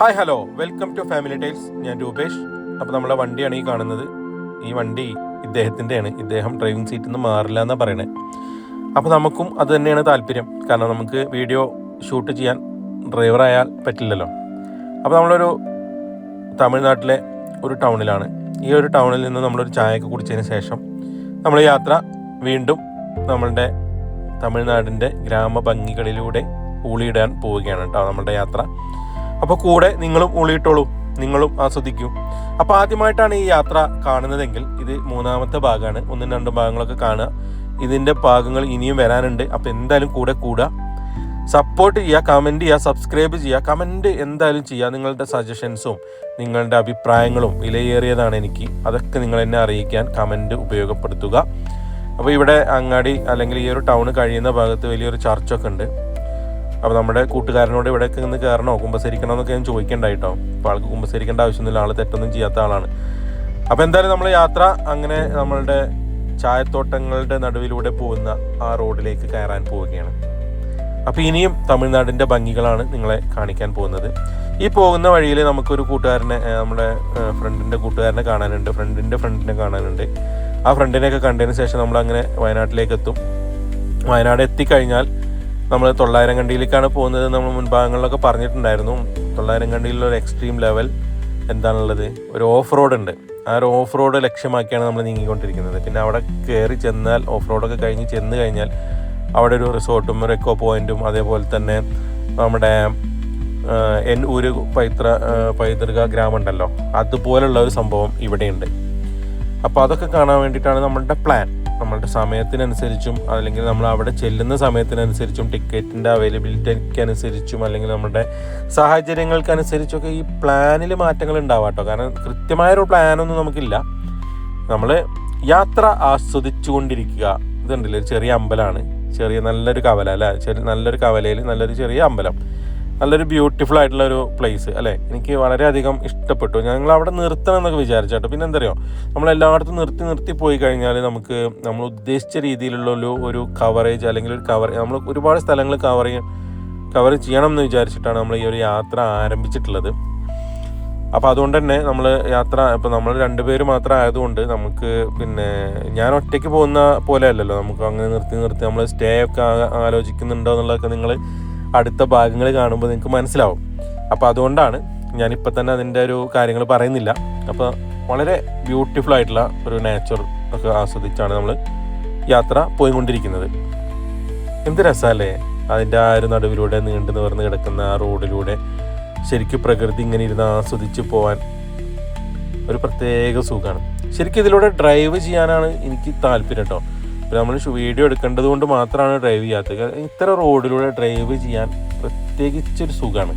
Hi hello welcome to family tiles ഞാൻ രൂപേഷ്. അപ്പോൾ നമ്മളെ വണ്ടിയാണ് ഈ കാണുന്നത്. ഈ വണ്ടി ഇദ്ദേഹത്തിന്റെയാണ് ഇദ്ദേഹം ഡ്രൈവിംഗ് സീറ്റിൽ നിന്ന് മാറില്ല എന്നാണ് പറയണത് അപ്പോൾ നമുക്കും അത് തന്നെയാണ് താല്പര്യം. കാരണം നമുക്ക് വീഡിയോ ഷൂട്ട് ചെയ്യാൻ ഡ്രൈവറായാൽ പറ്റില്ലല്ലോ. അപ്പോൾ നമ്മളൊരു തമിഴ്നാട്ടിലെ ഒരു ടൗണിലാണ് ഈ ഒരു ടൗണിൽ നിന്ന് നമ്മളൊരു ചായയൊക്കെ കുടിച്ചതിന് ശേഷം നമ്മൾ യാത്ര വീണ്ടും നമ്മളുടെ തമിഴ്നാടിന്റെ ഗ്രാമഭംഗികളിലൂടെ ഊളിയിടാൻ പോവുകയാണ് കേട്ടോ നമ്മളുടെ യാത്ര. അപ്പോൾ കൂടെ നിങ്ങളും ഉള്ളിയിട്ടോളൂ നിങ്ങളും ആസ്വദിക്കൂ. അപ്പോൾ ആദ്യമായിട്ടാണ് ഈ യാത്ര കാണുന്നതെങ്കിൽ ഇത് മൂന്നാമത്തെ ഭാഗമാണ്. ഒന്നും രണ്ടും ഭാഗങ്ങളൊക്കെ കാണുക. ഇതിന്റെ ഭാഗങ്ങൾ ഇനിയും വരാനുണ്ട്. അപ്പോൾ എന്തായാലും കൂടെ കൂടുക സപ്പോർട്ട് ചെയ്യുക കമന്റ് ചെയ്യുക സബ്സ്ക്രൈബ് ചെയ്യുക. കമന്റ് എന്തായാലും ചെയ്യുക. നിങ്ങളുടെ സജഷൻസും നിങ്ങളുടെ അഭിപ്രായങ്ങളും വിലയേറിയതാണ് എനിക്ക്. അതൊക്കെ നിങ്ങൾ എന്നെ അറിയിക്കാൻ കമന്റ് ഉപയോഗപ്പെടുത്തുക. അപ്പോൾ ഇവിടെ അങ്ങാടി അല്ലെങ്കിൽ ഈ ഒരു ടൗൺ കഴിയുന്ന ഭാഗത്ത് വലിയൊരു ചർച്ചൊക്കെ ഉണ്ട്. അപ്പോൾ നമ്മുടെ കൂട്ടുകാരനോട് ഇവിടേക്ക് നിന്ന് കയറണോ? കുമ്പസരിക്കണോ എന്നൊക്കെ ഞാൻ ചോദിക്കണ്ടായിട്ടോ അപ്പോൾ ആൾക്ക് കുമ്പസരിക്കേണ്ട ആവശ്യമൊന്നുമില്ല. ആൾ തെറ്റൊന്നും ചെയ്യാത്ത ആളാണ് അപ്പോൾ എന്തായാലും നമ്മൾ യാത്ര അങ്ങനെ നമ്മളുടെ ചായത്തോട്ടങ്ങളുടെ നടുവിലൂടെ പോകുന്ന ആ റോഡിലേക്ക് കയറാൻ പോവുകയാണ്. അപ്പോൾ ഇനിയും തമിഴ്നാടിന്റെ ഭംഗികളാണ് നിങ്ങളെ കാണിക്കാൻ പോകുന്നത്. ഈ പോകുന്ന വഴിയിൽ നമുക്കൊരു കൂട്ടുകാരനെ നമ്മുടെ ഫ്രണ്ടിന്റെ കൂട്ടുകാരനെ കാണാനുണ്ട്. ഫ്രണ്ടിന്റെ ഫ്രണ്ടിനെ കാണാനുണ്ട്. ആ ഫ്രണ്ടിനെയൊക്കെ കണ്ടതിന് ശേഷം നമ്മൾ അങ്ങനെ വയനാട്ടിലേക്ക് എത്തും വയനാട് എത്തിക്കഴിഞ്ഞാൽ നമ്മൾ തൊള്ളായിരം കണ്ടിയിലേക്കാണ് പോകുന്നത് നമ്മൾ മുൻഭാഗങ്ങളിലൊക്കെ പറഞ്ഞിട്ടുണ്ടായിരുന്നു. തൊള്ളായിരം കണ്ടിയിലുള്ള ഒരു എക്സ്ട്രീം ലെവൽ എന്താണുള്ളത്? ഒരു ഓഫ് റോഡ് ഉണ്ട്. ആ ഒരു ഓഫ് റോഡ് ലക്ഷ്യമാക്കിയാണ് നമ്മൾ നീങ്ങിക്കൊണ്ടിരിക്കുന്നത്. പിന്നെ അവിടെ കയറി ചെന്നാൽ ഓഫ് റോഡൊക്കെ കഴിഞ്ഞ് ചെന്ന് കഴിഞ്ഞാൽ അവിടെ ഒരു റിസോർട്ടും ഒരു എക്കോ പോയിന്റും അതേപോലെ തന്നെ നമ്മുടെ എൻ ഊര് പൈത്ര പൈതൃക ഗ്രാമം ഉണ്ടല്ലോ. അതുപോലുള്ള ഒരു സംഭവം ഇവിടെയുണ്ട്. അപ്പോൾ അതൊക്കെ കാണാൻ വേണ്ടിയിട്ടാണ് നമ്മളുടെ പ്ലാൻ നമ്മളുടെ സമയത്തിനനുസരിച്ചും അല്ലെങ്കിൽ നമ്മൾ അവിടെ ചെല്ലുന്ന സമയത്തിനനുസരിച്ചും ടിക്കറ്റിന്റെ അവൈലബിലിറ്റിക്ക് അനുസരിച്ചും അല്ലെങ്കിൽ നമ്മുടെ സാഹചര്യങ്ങൾക്കനുസരിച്ചൊക്കെ ഈ പ്ലാനിൽ മാറ്റങ്ങൾ ഉണ്ടാവാം കേട്ടോ കാരണം കൃത്യമായൊരു പ്ലാനൊന്നും നമുക്കില്ല. നമ്മൾ യാത്ര ആസ്വദിച്ചു കൊണ്ടിരിക്കുക ഇതുണ്ടല്ലോ ഒരു ചെറിയ അമ്പലമാണ്. ചെറിയ നല്ലൊരു കവല അല്ല? ചെറിയ നല്ലൊരു കവലയിൽ നല്ലൊരു ചെറിയ അമ്പലം. നല്ലൊരു ബ്യൂട്ടിഫുൾ ആയിട്ടുള്ള ഒരു പ്ലേസ് അല്ലേ? എനിക്ക് വളരെയധികം ഇഷ്ടപ്പെട്ടു. ഞങ്ങൾ അവിടെ നിർത്തണം എന്നൊക്കെ വിചാരിച്ചോട്ടോ പിന്നെ എന്തറിയോ നമ്മൾ എല്ലായിടത്തും നിർത്തി നിർത്തി പോയി കഴിഞ്ഞാൽ നമുക്ക് നമ്മൾ ഉദ്ദേശിച്ച രീതിയിലുള്ള ഒരു ഒരു കവറേജ് അല്ലെങ്കിൽ ഒരു കവർ നമ്മൾ ഒരുപാട് സ്ഥലങ്ങൾ കവർ കവർ ചെയ്യണം എന്ന് വിചാരിച്ചിട്ടാണ് നമ്മൾ ഈ ഒരു യാത്ര ആരംഭിച്ചിട്ടുള്ളത്. അപ്പോൾ അതുകൊണ്ട് തന്നെ നമ്മൾ യാത്ര ഇപ്പോൾ നമ്മൾ രണ്ടുപേര് മാത്രം ആയതുകൊണ്ട് നമുക്ക് പിന്നെ ഞാൻ ഒറ്റയ്ക്ക് പോകുന്ന പോലെ അല്ലല്ലോ. നമുക്ക് അങ്ങനെ നിർത്തി നിർത്തി നമ്മൾ സ്റ്റേ ഒക്കെ ആലോചിക്കുന്നുണ്ടോ എന്നുള്ളതൊക്കെ നിങ്ങൾ അടുത്ത ഭാഗങ്ങൾ കാണുമ്പോൾ നിങ്ങൾക്ക് മനസ്സിലാവും. അപ്പോൾ അതുകൊണ്ടാണ് ഞാനിപ്പോൾ തന്നെ അതിന്റെ ഒരു കാര്യങ്ങൾ പറയുന്നില്ല. അപ്പോൾ വളരെ ബ്യൂട്ടിഫുൾ ആയിട്ടുള്ള ഒരു നേച്ചർ ഒക്കെ ആസ്വദിച്ചാണ് നമ്മൾ യാത്ര പോയിക്കൊണ്ടിരിക്കുന്നത്. എന്ത് രസമല്ലേ അതിന്റെ ആ ഒരു നടുവിലൂടെ നീണ്ടു നിവർന്ന് കിടക്കുന്ന ആ റോഡിലൂടെ ശരിക്കും പ്രകൃതി ഇങ്ങനെ ഇരുന്ന് ആസ്വദിച്ച് പോകാൻ ഒരു പ്രത്യേക സുഖമാണ് ശരിക്കും ഇതിലൂടെ ഡ്രൈവ് ചെയ്യാനാണ് എനിക്ക് താല്പര്യം കേട്ടോ ഇപ്പോൾ നമ്മൾ വീഡിയോ എടുക്കേണ്ടത് കൊണ്ട് മാത്രമാണ് ഡ്രൈവ് ചെയ്യാത്തത്. ഇത്ര റോഡിലൂടെ ഡ്രൈവ് ചെയ്യാൻ പ്രത്യേകിച്ചൊരു സുഖമാണ്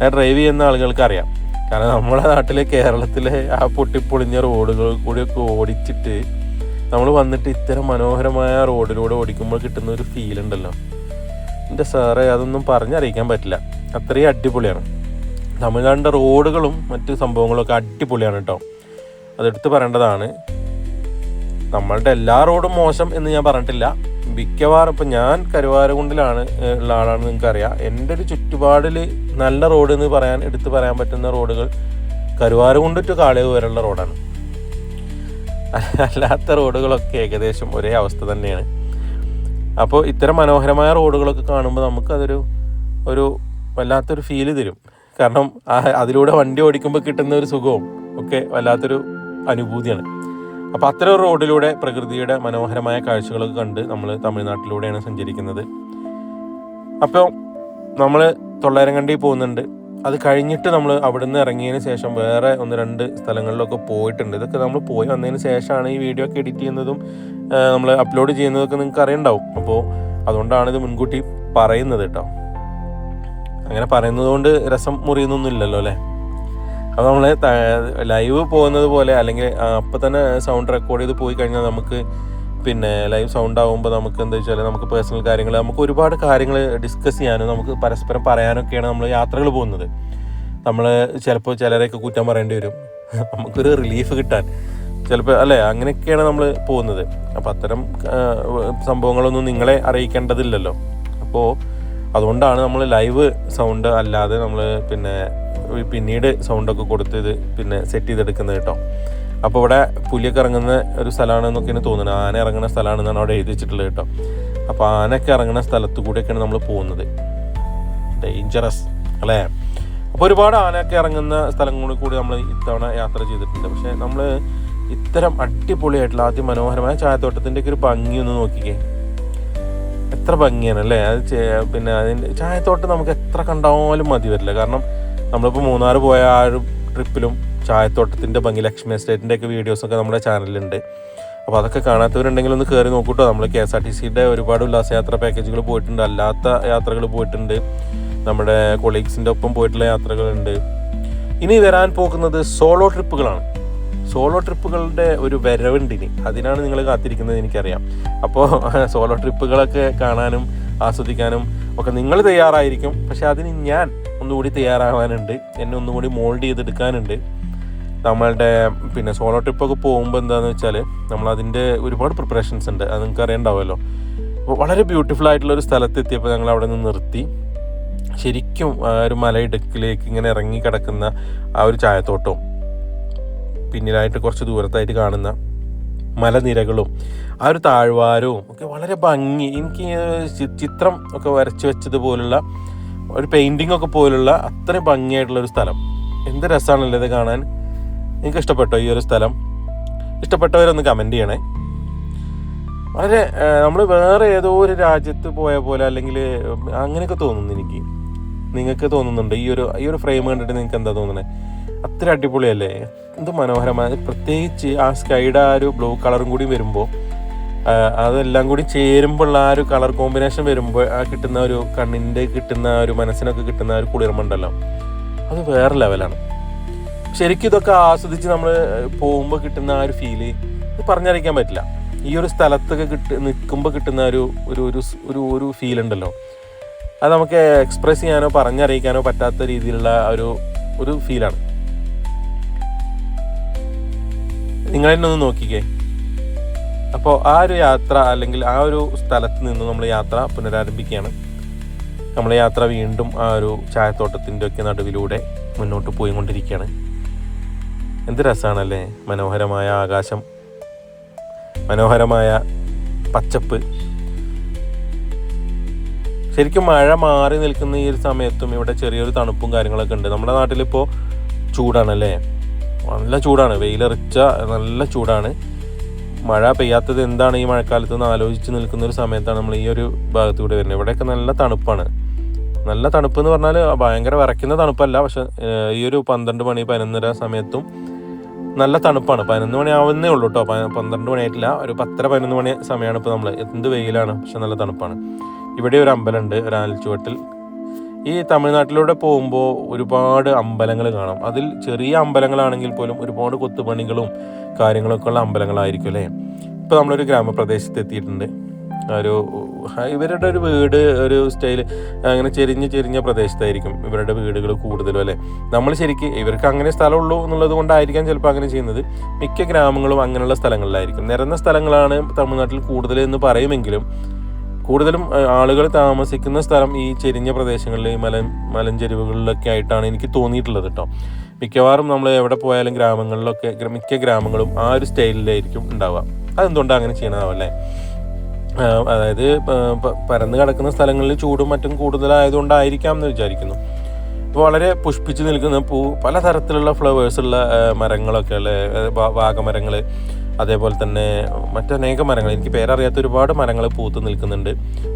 ഞാൻ ഡ്രൈവ് ചെയ്യുന്ന ആളുകൾക്ക് അറിയാം കാരണം നമ്മുടെ നാട്ടിലെ കേരളത്തിലെ ആ പൊട്ടിപ്പൊളിഞ്ഞ റോഡുകൾ കൂടിയൊക്കെ ഓടിച്ചിട്ട് നമ്മൾ വന്നിട്ട് ഇത്തരം മനോഹരമായ റോഡിലൂടെ ഓടിക്കുമ്പോൾ കിട്ടുന്ന ഒരു ഫീൽ ഉണ്ടല്ലോ. എന്റെ സാറേ അതൊന്നും പറഞ്ഞറിയിക്കാൻ പറ്റില്ല. അത്രയും അടിപൊളിയാണ്. തമിഴ്നാടിന്റെ റോഡുകളും മറ്റു സംഭവങ്ങളൊക്കെ അടിപൊളിയാണ് കേട്ടോ അതെടുത്ത് പറയേണ്ടതാണ്. നമ്മളുടെ എല്ലാ റോഡും മോശം എന്ന് ഞാൻ പറഞ്ഞിട്ടില്ല. മിക്കവാറും ഇപ്പം ഞാൻ കരുവാരകുണ്ടിലാണ് ഉള്ള ആളാണ് നിങ്ങൾക്കറിയാം. എന്റെ ഒരു ചുറ്റുപാടിൽ നല്ല റോഡ് എന്ന് പറയാൻ എടുത്തു പറയാൻ പറ്റുന്ന റോഡുകൾ കരുവാരകുണ്ട് ടു കാളിയവ് വരെയുള്ള റോഡാണ്. അല്ലാത്ത റോഡുകളൊക്കെ ഏകദേശം ഒരേ അവസ്ഥ തന്നെയാണ്. അപ്പോൾ ഇത്തരം മനോഹരമായ റോഡുകളൊക്കെ കാണുമ്പോൾ നമുക്കതൊരു ഒരു വല്ലാത്തൊരു ഫീൽ തരും. കാരണം അതിലൂടെ വണ്ടി ഓടിക്കുമ്പോൾ കിട്ടുന്ന ഒരു സുഖവും ഒക്കെ വല്ലാത്തൊരു അനുഭൂതിയാണ്. അപ്പോൾ അത്തരം റോഡിലൂടെ പ്രകൃതിയുടെ മനോഹരമായ കാഴ്ചകളൊക്കെ കണ്ട് നമ്മൾ തമിഴ്നാട്ടിലൂടെയാണ് സഞ്ചരിക്കുന്നത്. അപ്പോൾ നമ്മൾ തൊള്ളായിരം കണ്ടി പോകുന്നുണ്ട്. അത് കഴിഞ്ഞിട്ട് നമ്മൾ അവിടുന്ന് ഇറങ്ങിയതിന് ശേഷം വേറെ ഒന്ന് രണ്ട് സ്ഥലങ്ങളിലൊക്കെ പോയിട്ടുണ്ട്. ഇതൊക്കെ നമ്മൾ പോയി വന്നതിന് ശേഷമാണ് ഈ വീഡിയോ ഒക്കെ എഡിറ്റ് ചെയ്യുന്നതും നമ്മൾ അപ്ലോഡ് ചെയ്യുന്നതൊക്കെ നിങ്ങൾക്ക് അറിയണ്ടാവും. അപ്പോൾ അതുകൊണ്ടാണ് ഇത് മുൻകൂട്ടി പറയുന്നത് കേട്ടോ. അങ്ങനെ പറയുന്നത് കൊണ്ട് രസം മുറിയുന്നൊന്നുമില്ലല്ലോ അല്ലേ? അപ്പോൾ നമ്മൾ ലൈവ് പോകുന്നത് പോലെ അല്ലെങ്കിൽ അപ്പം തന്നെ സൗണ്ട് റെക്കോർഡ് ചെയ്ത് പോയി കഴിഞ്ഞാൽ നമുക്ക് പിന്നെ ലൈവ് സൗണ്ട് ആകുമ്പോൾ നമുക്ക് എന്താ വെച്ചാൽ നമുക്ക് പേഴ്സണൽ കാര്യങ്ങൾ നമുക്ക് ഒരുപാട് കാര്യങ്ങൾ ഡിസ്കസ് ചെയ്യാനും നമുക്ക് പരസ്പരം പറയാനൊക്കെയാണ് നമ്മൾ യാത്രകൾ പോകുന്നത്. നമ്മൾ ചിലപ്പോൾ ചിലരെയൊക്കെ കുറ്റം പറയേണ്ടി വരും. നമുക്കൊരു റിലീഫ് കിട്ടാൻ. ചിലപ്പോൾ അല്ലേ അങ്ങനെയൊക്കെയാണ് നമ്മൾ പോകുന്നത്. അപ്പോൾ അത്തരം സംഭവങ്ങളൊന്നും നിങ്ങളെ അറിയിക്കേണ്ടതില്ലല്ലോ. അപ്പോൾ അതുകൊണ്ടാണ് നമ്മൾ ലൈവ് സൗണ്ട് അല്ലാതെ നമ്മൾ പിന്നെ പിന്നീട് സൗണ്ടൊക്കെ കൊടുത്ത് ഇത് പിന്നെ സെറ്റ് ചെയ്തെടുക്കുന്നത് കേട്ടോ. അപ്പോൾ ഇവിടെ പുലിയൊക്കെ ഇറങ്ങുന്ന ഒരു സ്ഥലമാണെന്നൊക്കെയാണ് തോന്നുന്നത് ആന ഇറങ്ങുന്ന സ്ഥലമാണെന്നാണ് അവിടെ എഴുതി വെച്ചിട്ടുള്ളത് കേട്ടോ. അപ്പോൾ ആനയൊക്കെ ഇറങ്ങുന്ന സ്ഥലത്ത് കൂടെയൊക്കെയാണ് നമ്മൾ പോകുന്നത്. ഡേഞ്ചറസ് അല്ലേ? അപ്പോൾ ഒരുപാട് ആനയൊക്കെ ഇറങ്ങുന്ന സ്ഥലങ്ങളിൽ കൂടി നമ്മൾ ഇത്തവണ യാത്ര ചെയ്തിട്ടുണ്ട്. പക്ഷേ നമ്മൾ ഇത്തരം അടിപൊളിയായിട്ടുള്ള ആദ്യം മനോഹരമായ ചായത്തോട്ടത്തിന്റെ ഒക്കെ ഒരു ഭംഗി ഒന്ന് നോക്കിക്കേ. എത്ര ഭംഗിയാണ് അല്ലേ അത് പിന്നെ അതിന്റെ ചായത്തോട്ടം നമുക്ക് എത്ര കണ്ടാലും മതി വരില്ല. കാരണം നമ്മളിപ്പോൾ മൂന്നാർ പോയ ആ ഒരു ട്രിപ്പിലും ചായത്തോട്ടത്തിന്റെ ഭംഗി ലക്ഷ്മി എസ്റ്റേറ്റിന്റെ ഒക്കെ വീഡിയോസൊക്കെ നമ്മുടെ ചാനലിലുണ്ട്. അപ്പോൾ അതൊക്കെ കാണാത്തവരുണ്ടെങ്കിൽ ഒന്ന് കയറി നോക്കൂട്ടോ. നമ്മൾ കെ എസ് ആർ ടി സിയുടെ ഒരുപാട് ഉല്ലാസയാത്ര പാക്കേജുകൾ പോയിട്ടുണ്ട്. അല്ലാത്ത യാത്രകൾ പോയിട്ടുണ്ട്. നമ്മുടെ കൊളീഗ്സിന്റെ ഒപ്പം പോയിട്ടുള്ള യാത്രകളുണ്ട്. ഇനി വരാൻ പോകുന്നത് സോളോ ട്രിപ്പുകളാണ് സോളോ ട്രിപ്പുകളുടെ ഒരു വരവുണ്ട് ഇനി. അതിനാണ് നിങ്ങൾ കാത്തിരിക്കുന്നത് എനിക്കറിയാം. അപ്പോൾ സോളോ ട്രിപ്പുകളൊക്കെ കാണാനും ആസ്വദിക്കാനും ഒക്കെ നിങ്ങൾ തയ്യാറായിരിക്കും. പക്ഷെ അതിന് ഞാൻ ഒന്നുകൂടി തയ്യാറാവാനുണ്ട്. എന്നെ ഒന്നുകൂടി മോൾഡ് ചെയ്തെടുക്കാനുണ്ട്. നമ്മളുടെ പിന്നെ സോളോ ട്രിപ്പൊക്കെ പോകുമ്പോൾ എന്താണെന്ന് വെച്ചാൽ നമ്മൾ നമ്മളതിന്റെ ഒരുപാട് പ്രിപ്പറേഷൻസ് ഉണ്ട്. അത് നിങ്ങൾക്ക് അറിയണ്ടാവുമല്ലോ. അപ്പോൾ വളരെ ബ്യൂട്ടിഫുൾ ആയിട്ടുള്ള ഒരു സ്ഥലത്തെത്തിയപ്പോൾ ഞങ്ങൾ അവിടെ നിന്ന് നിർത്തി. ശരിക്കും ഒരു മലയിടുക്കിലേക്ക് ഇങ്ങനെ ഇറങ്ങി കിടക്കുന്ന ആ ഒരു ചായത്തോട്ടവും പിന്നിലായിട്ട് കുറച്ച് ദൂരത്തായിട്ട് കാണുന്ന മലനിരകളും ആ ഒരു താഴ്വാരവും ഒക്കെ വളരെ ഭംഗി. എനിക്ക് ചിത്രം ഒക്കെ വരച്ചു വെച്ചതുപോലുള്ള ഒരു പെയിന്റിംഗ് ഒക്കെ പോലുള്ള അത്രയും ഭംഗിയായിട്ടുള്ള ഒരു സ്ഥലം. എന്ത് രസമാണല്ലോ ഇത് കാണാൻ. നിങ്ങൾക്ക് ഇഷ്ടപ്പെട്ടോ ഈ ഒരു സ്ഥലം? ഇഷ്ടപ്പെട്ടവരൊന്ന് കമന്റ് ചെയ്യണേ. വളരെ നമ്മൾ വേറെ ഏതോ ഒരു രാജ്യത്ത് പോയ പോലെ അല്ലെങ്കിൽ അങ്ങനെയൊക്കെ തോന്നുന്നു എനിക്ക്. നിങ്ങൾക്ക് തോന്നുന്നുണ്ട്? ഈ ഒരു ഈ ഒരു ഫ്രെയിം കണ്ടിട്ട് നിങ്ങൾക്ക് എന്താ തോന്നുന്നത് അത്ര അടിപൊളിയല്ലേ? എന്ത് മനോഹരമായ പ്രത്യേകിച്ച് ആ സ്കൈഡ് ആ ഒരു ബ്ലൂ കളറും കൂടി വരുമ്പോൾ അതെല്ലാം കൂടി ചേരുമ്പോഴുള്ള ആ ഒരു കളർ കോമ്പിനേഷൻ വരുമ്പോൾ ആ കിട്ടുന്ന ഒരു കണ്ണിന്റെ കിട്ടുന്ന ഒരു മനസ്സിനൊക്കെ കിട്ടുന്ന ഒരു കുളിർമുണ്ടല്ലോ അത് വേറെ ലെവലാണ് ശരിക്കും ഇതൊക്കെ ആസ്വദിച്ച് നമ്മൾ പോകുമ്പോൾ കിട്ടുന്ന ആ ഒരു ഫീൽ ഇത് പറഞ്ഞറിയിക്കാൻ പറ്റില്ല. ഈ ഒരു സ്ഥലത്തൊക്കെ കിട്ടി നിൽക്കുമ്പോൾ കിട്ടുന്ന ഒരു ഒരു ഒരു ഒരു ഒരു ഫീൽ ഉണ്ടല്ലോ. അത് നമുക്ക് എക്സ്പ്രസ് ചെയ്യാനോ പറഞ്ഞറിയിക്കാനോ പറ്റാത്ത രീതിയിലുള്ള ഒരു ഒരു ഫീലാണ് നിങ്ങൾ തന്നെ ഒന്ന് നോക്കിക്കേ. അപ്പോൾ ആ ഒരു യാത്ര അല്ലെങ്കിൽ ആ ഒരു സ്ഥലത്ത് നിന്ന് നമ്മൾ യാത്ര പുനരാരംഭിക്കുകയാണ്. നമ്മൾ യാത്ര വീണ്ടും ആ ഒരു ചായത്തോട്ടത്തിന്റെ ഒക്കെ നടുവിലൂടെ മുന്നോട്ട് പോയി കൊണ്ടിരിക്കുകയാണ് എന്ത് രസമാണല്ലേ മനോഹരമായ ആകാശം മനോഹരമായ പച്ചപ്പ്. ശരിക്കും മഴ മാറി നിൽക്കുന്ന ഈ ഒരു സമയത്തും ഇവിടെ ചെറിയൊരു തണുപ്പും കാര്യങ്ങളൊക്കെ ഉണ്ട്. നമ്മുടെ നാട്ടിലിപ്പോൾ ചൂടാണല്ലേ? നല്ല ചൂടാണ്. വെയിലെറിച്ച നല്ല ചൂടാണ്. മഴ പെയ്യാത്തത് എന്താണ് ഈ മഴക്കാലത്ത് എന്ന് ആലോചിച്ച് നിൽക്കുന്ന ഒരു സമയത്താണ് നമ്മൾ ഈ ഒരു ഭാഗത്തൂടെ വരുന്നത്. ഇവിടെയൊക്കെ നല്ല തണുപ്പാണ്. നല്ല തണുപ്പ് എന്ന് പറഞ്ഞാൽ ഭയങ്കര വിറയ്ക്കുന്ന തണുപ്പല്ല. പക്ഷെ ഈ ഒരു പന്ത്രണ്ട് മണി പതിനൊന്നര സമയത്തും നല്ല തണുപ്പാണ്. പതിനൊന്ന് മണി ആവുന്നേ ഉള്ളൂ കേട്ടോ. പന്ത്രണ്ട് മണി ആയിട്ടില്ല. ഒരു പത്തര പതിനൊന്ന് മണി സമയമാണ് ഇപ്പോൾ നമ്മൾ. എന്ത് വെയിലാണ്? പക്ഷെ നല്ല തണുപ്പാണ്. ഇവിടെ ഒരു അമ്പലമുണ്ട്. ഒരു ആൽച്ചുവട്ടിൽ ഈ തമിഴ്നാട്ടിലൂടെ പോകുമ്പോൾ ഒരുപാട് അമ്പലങ്ങൾ കാണാം. അതിൽ ചെറിയ അമ്പലങ്ങളാണെങ്കിൽ പോലും ഒരുപാട് കൊത്തുപണികളും കാര്യങ്ങളൊക്കെ ഉള്ള അമ്പലങ്ങളായിരിക്കും അല്ലേ? ഇപ്പോൾ നമ്മളൊരു ഗ്രാമപ്രദേശത്ത് എത്തിയിട്ടുണ്ട് ഒരു ഇവരുടെ ഒരു വീട് ഒരു സ്റ്റൈൽ അങ്ങനെ ചെരിഞ്ഞ് ചെരിഞ്ഞ പ്രദേശത്തായിരിക്കും ഇവരുടെ വീടുകൾ കൂടുതലും അല്ലേ? നമ്മൾ ശരിക്കും ഇവർക്ക് അങ്ങനെ സ്ഥലമുള്ളൂ എന്നുള്ളത് കൊണ്ടായിരിക്കാം ചിലപ്പോൾ അങ്ങനെ ചെയ്യുന്നത്. മിക്ക ഗ്രാമങ്ങളും അങ്ങനെയുള്ള സ്ഥലങ്ങളിലായിരിക്കും. നിരന്ന സ്ഥലങ്ങളാണ് തമിഴ്നാട്ടിൽ കൂടുതലെന്ന് പറയുമെങ്കിലും കൂടുതലും ആളുകൾ താമസിക്കുന്ന സ്ഥലം ഈ ചെരിഞ്ഞ പ്രദേശങ്ങളിൽ മല മലഞ്ചെരിവുകളിലൊക്കെ ആയിട്ടാണ് എനിക്ക് തോന്നിയിട്ടുള്ളത് കേട്ടോ. മിക്കവാറും നമ്മൾ എവിടെ പോയാലും ഗ്രാമങ്ങളിലൊക്കെ ഗ്ര- മിക്ക ഗ്രാമങ്ങളും ആ ഒരു സ്റ്റൈലിലായിരിക്കും ഉണ്ടാവുക. അതെന്തുകൊണ്ടാണ് അങ്ങനെ ചെയ്യണതാവല്ലേ അതായത് പരന്ന് കിടക്കുന്ന സ്ഥലങ്ങളിൽ ചൂടും മറ്റും കൂടുതലായതുകൊണ്ടായിരിക്കാം എന്ന് വിചാരിക്കുന്നു. ഇപ്പോൾ വളരെ പുഷ്പിച്ച് നിൽക്കുന്ന പൂ പലതരത്തിലുള്ള ഫ്ലവേഴ്സ് ഉള്ള മരങ്ങളൊക്കെ ഉള്ള വാഗമരങ്ങൾ അതേപോലെ തന്നെ മറ്റനേകം മരങ്ങൾ. എനിക്ക് പേരറിയാത്ത ഒരുപാട് മരങ്ങൾ പൂത്ത് നിൽക്കുന്നുണ്ട്.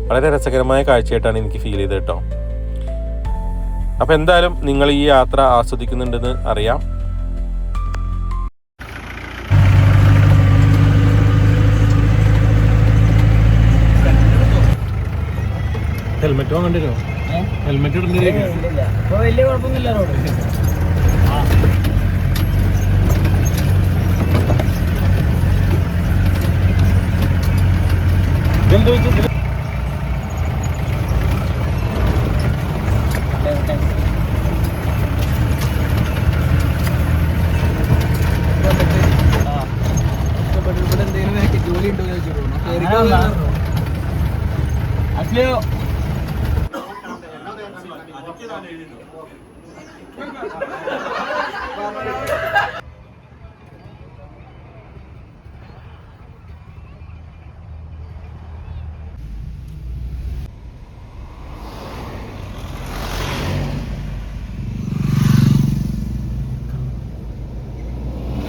വളരെ രസകരമായ കാഴ്ചയായിട്ടാണ് എനിക്ക് ഫീൽ ചെയ്തത് കേട്ടോ അപ്പോൾ എന്തായാലും നിങ്ങൾ ഈ യാത്ര ആസ്വദിക്കുന്നുണ്ടെന്ന് അറിയാം. ഹെൽമെറ്റ് വാങ്ങണ്ടോ ഹെൽമെറ്റ് ഇടുന്നില്ല വലിയ കുഴപ്പമൊന്നുമില്ല റോഡ്. അസ്ലിയോ അതിക്ക് താൻ എഴുതിണ്ടോ